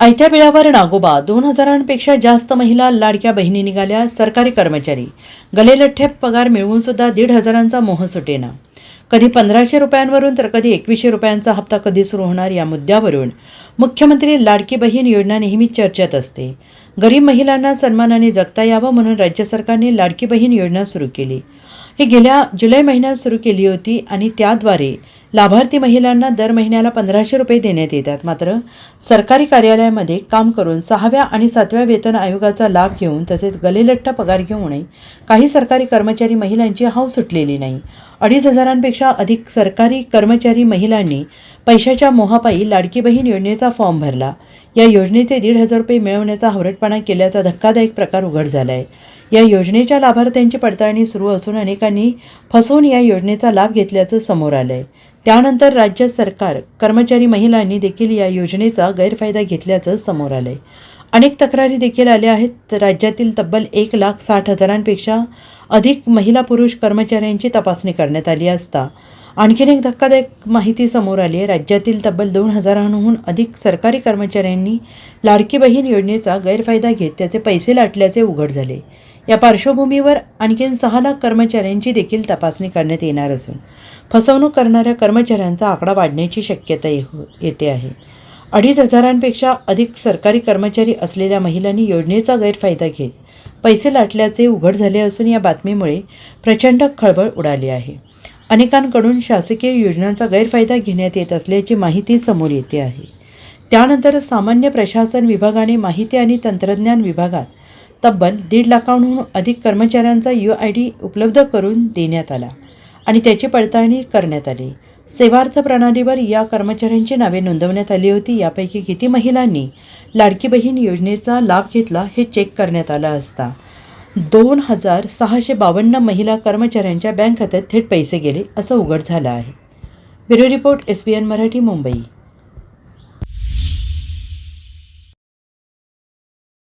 आयत्या बिळावर नागोबा दोन हजारांपेक्षा जास्त महिला लाडक्या बहिणी निघाल्या सरकारी कर्मचारी. गलेलठ्ठे पगार मिळवून सुद्धा दीड हजारांचा मोह सुटेना. कधी पंधराशे रुपयांवरून तर कधी एकवीसशे रुपयांचा हप्ता कधी सुरू होणार या मुद्द्यावरून मुख्यमंत्री लाडकी बहीण योजना नेहमी चर्चेत असते. गरीब महिलांना सन्मानाने जगता यावं म्हणून राज्य सरकारने लाडकी बहीण योजना सुरू केली. ही गेल्या जुलै महिन्यात सुरू केली होती आणि त्याद्वारे लाभार्थी महिलांना दर महिन्याला पंधराशे रुपये देण्यात येतात. मात्र सरकारी कार्यालयामध्ये काम करून सहाव्या आणि सातव्या वेतन आयोगाचा लाभ घेऊन तसेच गलेलठ्ठ पगार घेऊनही काही सरकारी कर्मचारी महिलांची हाव सुटलेली नाही. अडीच हजारांपेक्षा अधिक सरकारी कर्मचारी महिलांनी पैशाच्या मोहापायी लाडकी बहीण योजनेचा फॉर्म भरला. या योजनेचे दीड हजार रुपये मिळवण्याचा हवरटपणा केल्याचा धक्कादायक प्रकार उघड झाला आहे या योजनेच्या लाभार्थ्यांची पडताळणी सुरू असून अनेकांनी फसवून या योजनेचा लाभ घेतल्याचं समोर आलं आहे त्यानंतर राज्य सरकार कर्मचारी महिलांनी देखील या योजनेचा गैरफायदा घेतल्याचं समोर आलं आहे अनेक तक्रारी देखील आल्या आहेत. तर राज्यातील तब्बल एक लाख साठ हजारांपेक्षा अधिक महिला पुरुष कर्मचाऱ्यांची तपासणी करण्यात आली असता आणखीन एक धक्कादायक माहिती समोर आली आहे. राज्यातील तब्बल दोन हजारांहून अधिक सरकारी कर्मचाऱ्यांनी लाडकी बहीण योजनेचा गैरफायदा घेत त्याचे पैसे लाटल्याचे उघड झाले. या पार्श्वभूमीवर आणखीन सहा लाख कर्मचाऱ्यांची देखील तपासणी करण्यात येणार असून फसवणूक करणाऱ्या कर्मचाऱ्यांचा आकडा वाढण्याची शक्यता ये- येते आहे. अडीच हजारांपेक्षा अधिक सरकारी कर्मचारी असलेल्या महिलांनी योजनेचा गैरफायदा घेत पैसे लाटल्याचे उघड झाले असून या बातमीमुळे प्रचंड खळबळ उडाली आहे. अनेकांकडून शासकीय योजनांचा गैरफायदा घेण्यात येत असल्याची माहिती समोर येते आहे. त्यानंतर सामान्य प्रशासन विभागाने माहिती आणि तंत्रज्ञान विभागात तब्बल दीड लाखांहून अधिक कर्मचाऱ्यांचा यू आय डी उपलब्ध करून देण्यात आला आणि त्याची पडताळणी करण्यात आली. सेवार्थ प्रणालीवर या कर्मचाऱ्यांची नावे नोंदवण्यात आली होती. यापैकी किती महिलांनी लाडकी बहीण योजनेचा लाभ घेतला हे चेक करण्यात आलं असता. दोन हजार सहाशे बावन्न महिला कर्मचाऱ्यांच्या बँक खात्यात थेट पैसे गेले असं उघड झालं आहे. Bureau report S B N Marathi Mumbai.